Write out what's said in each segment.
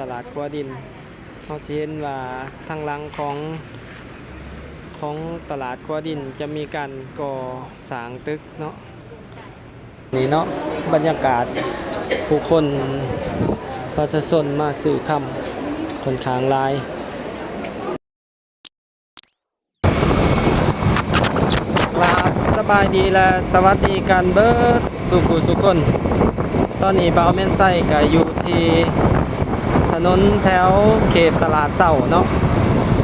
ตลาดกัวดินเขาเห็นว่าทางหลังของของตลาดกัวดินจะมีการก่อสร้างตึกเนาะนี่เนาะบรรยากาศผู้คนประชาชนมาซื้อคำคนค้างลายครับสบายดีและสวัสดีกันเบิร์ดสุขุสุคน ตอนนี้บ่าวแม่นไส้ก็อยู่ที่ นนแถวเขตตลาดเศร้าเนาะ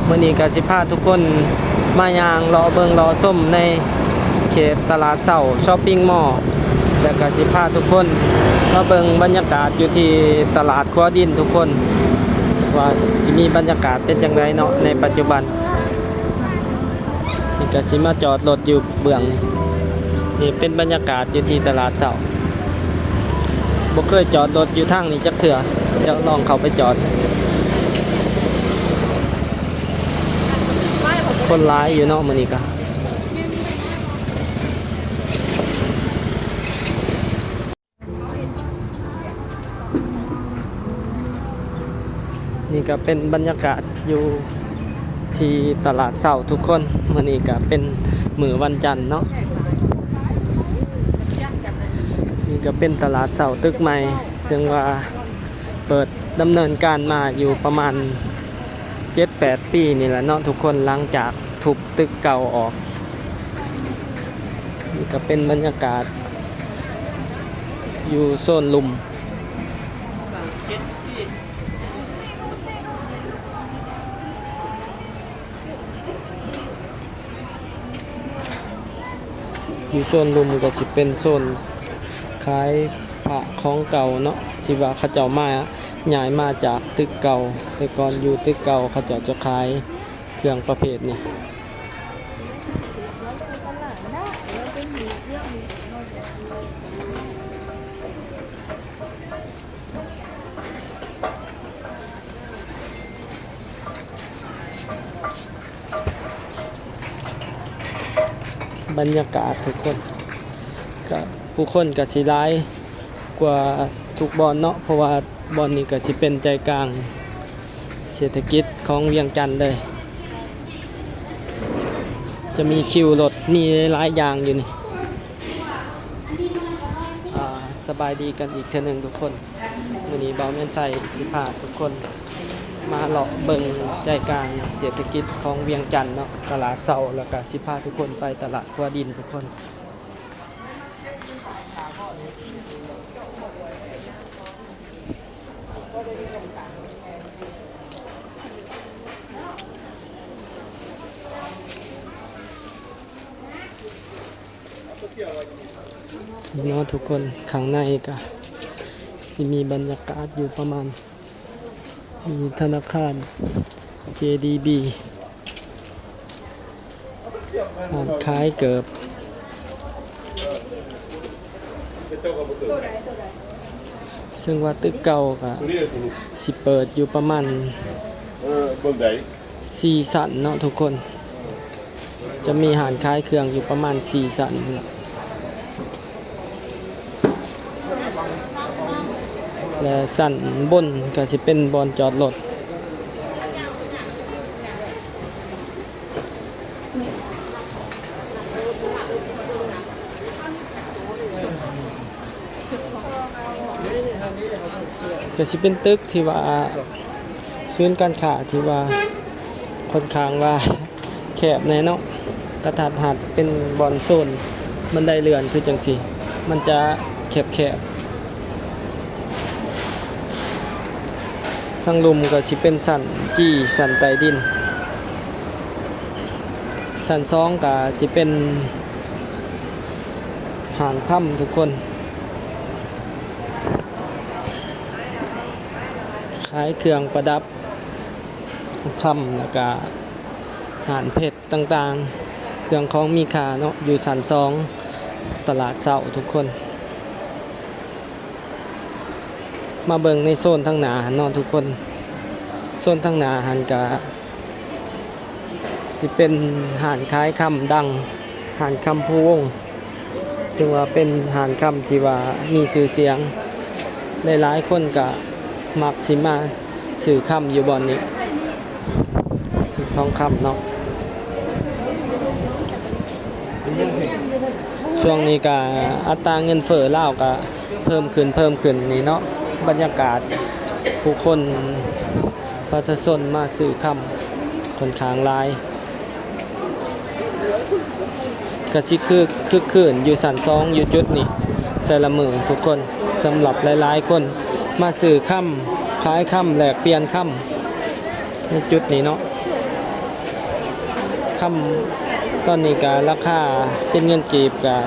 มื้อนี้กสิพาทุกคนมายางรอเบิงรอส้มในเขตตลาดเศร้าช้อปปิ้งมอลล์แล้วก็สิพาทุกคนมาเบิงบรรยากาศอยู่ที่ตลาดคัวดินทุกคน ว่าสิมีบรรยากาศเป็นจังไดเนาะในปัจจุบันนี่กสิมาจอดรถอยู่เบื้องนี่เป็นบรรยากาศอยู่ที่ตลาดเสา บ่เคยจอดรถอยู่ทางนี้จักเถื่อจะลองเขาไปจอด คนร้ายอยู่นาะมื้อนี้ก็นี่ก็เป็นบรรยากาศอยู่ที่ตลาดเสาทุกคนมื้อนี้ก็เป็นมือวันจันทร์เนาะ ก็เป็นตลาดเสาตึกใหม่ ซึ่งว่าเปิดดำเนินการมาอยู่ประมาณ 7-8 ปีนี่แหละเนาะทุกคนหลังจากทุบตึกเก่าออกนี่ก็เป็นบรรยากาศ อยู่โซนลุมอยู่โซนลุมก็สิเป็นโซน ขายพระของเก่าเนาะที่ว่าเขาเจ้ามาย้ายมาจากตึกเก่า แต่ก่อนอยู่ตึกเก่าเขาเจ้าจะขายเครื่องประเภทนี้บรรยากาศทุกคน ผู้คนก็สิร้ายกว่าทุกบอลเนาะเพราะว่าบอลนี้ก็สิเป็นใจกลางเศรษฐกิจของเวียงจันทน์เลย จะมีคิวรถมีหลายอย่างอยู่นี่สบายดีกันอีกเทื่อหนึงทุกคนวันนี้เบาเมนใส่สิพาทุกคนมาเลาะเบิงใจกลางเศรษฐกิจของเวียงจันทน์เนาะตลาดเสาแล้วก็สิพาทุกคนไปตลาดขัวดินทุกคน เนาะทุกคนข้างในก็มีบรรยากาศอยู่ประมาณ มีธนาคาร JDB ร้านขายเกิบ ซึ่งว่าตึกเก่าก็สิเปิดอยู่ประมาณเออเบิ่งได4สันเนาะทุกคน จะมีหารขายเครื่องอยู่ประมาณ4สันนั่นล่ะและสันบนก็สิเป็นบอนจอดรถ ก็สิเป็นตึกที่ว่าศูนการค้าที่ว่าค่อนข้างว่าแคบแน่เนาะกระทัดหัดเป็นบอนโซนบันได้เลือนคือจังสีมันจะแคบแคบๆทางลุมก็สิเป็นสันจี้สันใต้ดิน สันซองก็สิเป็นหางค่ำทุกคน ขายเครื่องประดับช่ำแล้วก็อาหารเผ็ดต่างๆ เครื่องของมีค่าเนาะอยู่สันซองตลาดเสาทุกคน มาเบิ่งในโซนทั้งหนาเนาะทุกคน โซนทั้งหนาหันกะสิเป็นหานขายคำดังหานคำพูวง ซึ่งว่าเป็นหานคำที่ว่ามีชื่อเสียงหลายๆคนกะ มักสิมาสื่อคำอยู่บอนนี้สื่อทองคำเนาะช่วงนี้ก็อัตราเงินเฟ้อเล่าก็เพิ่มขึ้นเพิ่มขึ้นนี่เนาะบรรยากาศผู้คนประชาชนมาสื่อคำคนค้างลายกสิคือคือคืนอยู่สันซองอยู่จุดนี่แต่ละมือทุกคนสำหรับหลายๆคน มาสื่อค่ำขายค่ำแหลกเปลี่ยนค่ำในจุดนี้เนาะค่ำตอนนี้ก็ราคาเป็นเงินกีบกับ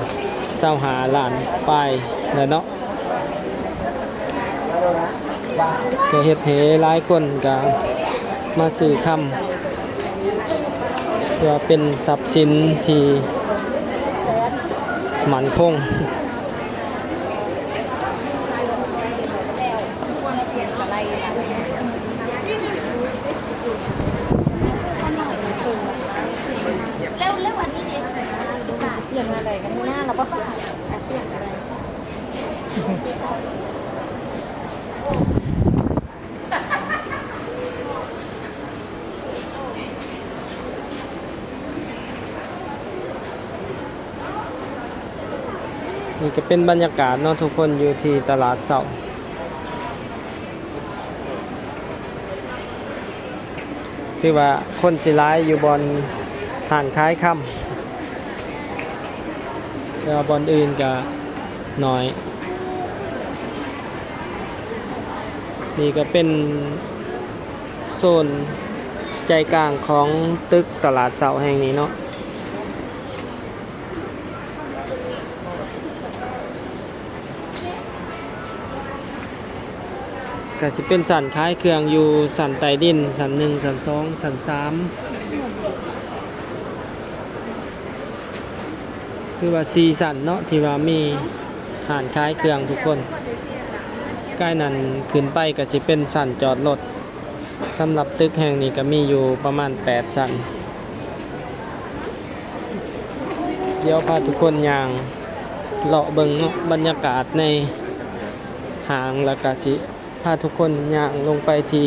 เศร้าหาล้านปลายเนาะก็เฮ็ดให้หลายคนก็มาสื่อค่ำเพื่อเป็นทรัพย์สินที่หมันคง เร็วเร็วอันนี้เองสิบบาทเปลี่ยนอะไรกันหน้าเราก็ขายเปลี่ยนอะไร นี่ ก็เป็นบรรยากาศเนาะทุกคนอยู่ที่ตลาดเสาคือว่าคนสิร้ายอยู่บนหานคล้ายค่ำแล้วบอนอื่นก็น้อย นี่ก็เป็นโซนใจกลางของตึกตลาดเสาแห่งนี้เนาะ ก็สิเป็นสันคล้ายเครื่องอยู่สันใต้ดิน สันหนึ่งสันสองสันสามคือว่าสีสันเนาะที่ว่ามีหานคล้ายเครื่องทุกคนใกล้นั้นขึ้นไปก็สิเป็นสันจอดรถสำหรับตึกแห่งนี้ก็มีอยู่ประมาณ 8 สันเดี๋ยวพาทุกคนย่างเลาะเบิงเนาะบรรยากาศในหางแล้วก็สิ พาทุกคนย่างลงไปที่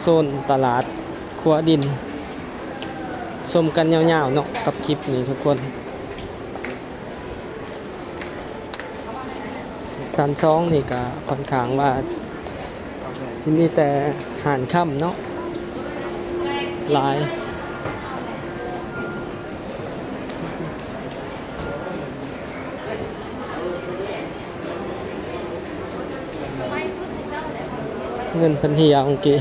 โซนตลาดขัวดินชมกันยาวๆเนาะกับคลิปนี้ทุกคนสันซองนี่ก็ค่อนข้างว่าสิมีแต่หานค่ำเนาะหลาย เงินพันเฮียเมื่อกี้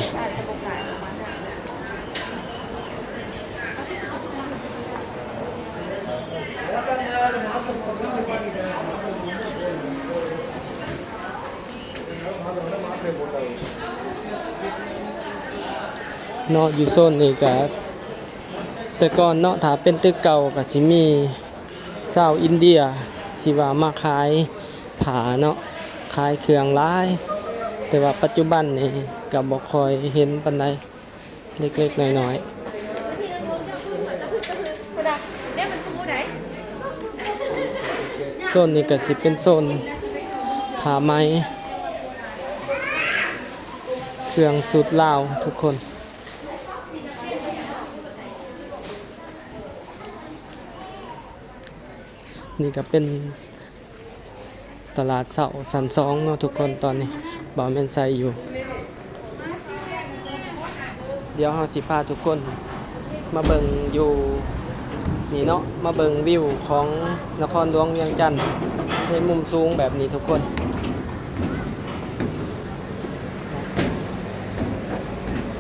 เนาะอยู่โซนนี้ก็แต่ก่อนเนาะถ้าเป็นตึกเก่าก็สิมีชาวอินเดียที่ว่ามาขายผาเนาะขายเครื่องร้าย แต่ว่าปัจจุบันนี่ก็บ่ค่อยเห็นปานใดเล็กๆน้อยเนี่ยมันทูไหนๆโซนนี้ก็สิเป็นโซนผ้าไหมเครื่องสุดลาวทุกคนนี่ก็เป็นตลาดเสาสันซองเนาะทุกคนตอนนี้ บ่าวแม่นใส่อยู่ เดี๋ยวเราสิพาทุกคน มาเบิงอยู่นี่เนาะมาเบิงวิวของนครหลวงเวียงจันทน์ในมุมสูงแบบนี้ทุกคน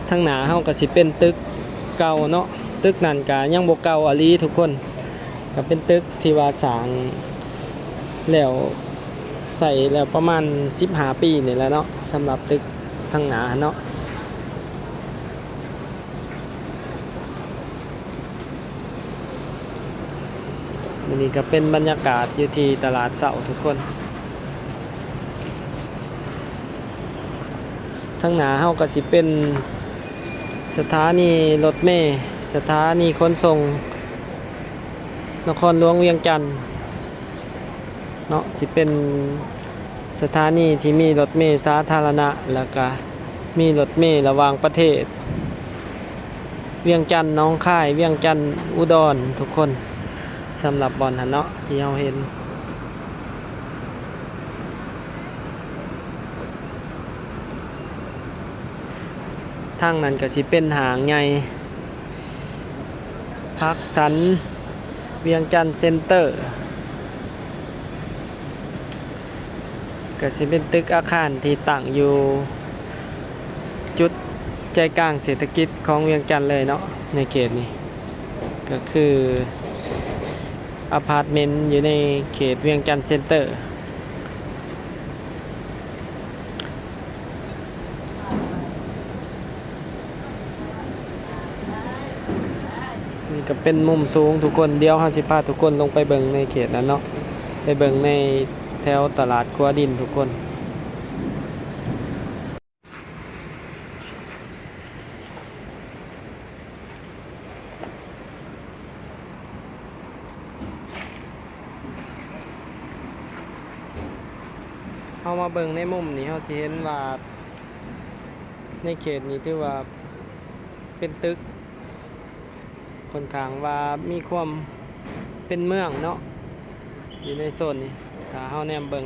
ทางหนาเฮาก็สิเป็นตึกเก่าเนาะตึกนั่นก็ยังบ่เก่าอะลีทุกคนก็เป็นตึกที่ว่าสร้างแล้ว ใส่แล้วประมาณ15ปีนี่แหละเนาะสำหรับตึกทางหนาเนาะนนี้ก็เป็นบรรยากาศอยู่ที่ตลาดเสาทุกคนทั้งหนาเฮาก็สิเป็นสถานีรถเมล์สถานีขนส่ง นครหลวงเวียงจันทน์ เนาะสิเป็นสถานีที่มีรถเมล์สาธารณะ แล้วก็มีรถเมล์ระหว่างประเทศ เวียงจันทน์หน้องค่าย เวียงจันทน์อุดรทุกคนสำหรับบอลหันเนาะที่เราเห็นทางนั้นก็สิเป็นหางใหญ่พักสัน เวียงจันทน์เซ็นเตอร์ ก็สิเป็นตึกอาคารที่ตั้งอยู่ จุดใจกลางเศรษฐกิจของเวียงจันทน์เลยเนาะในเขตนี้ ก็คืออพาร์ตเมนต์อยู่ในเขตเวียงจันทน์เซ็นเตอร์ นี่ก็เป็นมุมสูงทุกคนเดียวเฮาสิพาทุกคนลงไปเบิ่งในเขตนั้นเนาะไปเบิ่งใน แถวตลาดครัวดินทุกคนเฮามาเบิ่งในมุมนี้เฮาเห็นว่า ในเขตนี้ถือว่าเป็นตึกค่อนข้างว่ามีความเป็นเมืองเนาะอยู่ในโซนนี้ ถ้าเฮาแนมเบิง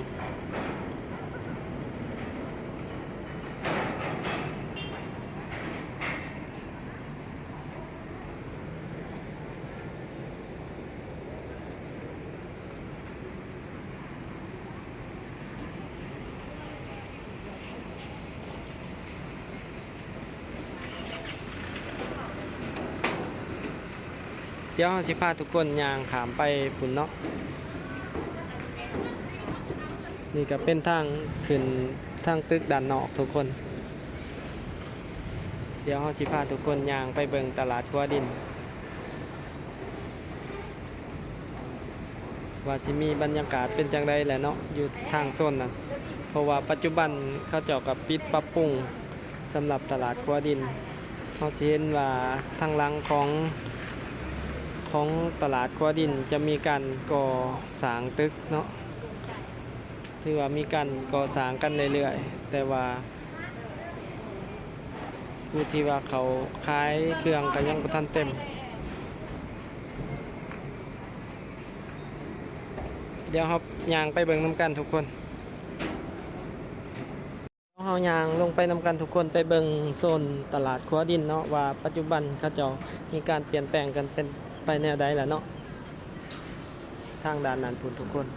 เดี๋ยวสิพาทุกคนยางขามไปพุ่นเนาะ นี่ก็เป็นทางขึ้นทางตึกด้านนอกทุกคน เดี๋ยวเฮาสิพาทุกคนย่างไปเบิ่งตลาดกัวดิน ว่าสิมีบรรยากาศเป็นจังไดแหละเนาะอยู่ทางโซนนั้นเพราะว่าปัจจุบันเขาเจ้ากับปิดปรับปรุงสำหรับตลาดกัวดินเฮาสิเห็นว่าทางหลังของของตลาดกัวดินจะมีการก่อสร้างตึกเนาะ ถือว่ามีการก่อสร้างกันเรื่อยๆ แต่ว่า ผู้ที่ว่าเขาขายเครื่องก็ยังบ่ทันเต็ม เดี๋ยวครับยางไปเบิ่งน้ำกันทุกคนเฮายางลงไปนำกันทุกคนไปเบิ่งโซนตลาดครัวดินเนาะว่าปัจจุบันเขาเจ้ามีการเปลี่ยนแปลงกันเป็นไปแนวใดแล้วเนาะทางด้านนั้นพุ่นทุกคน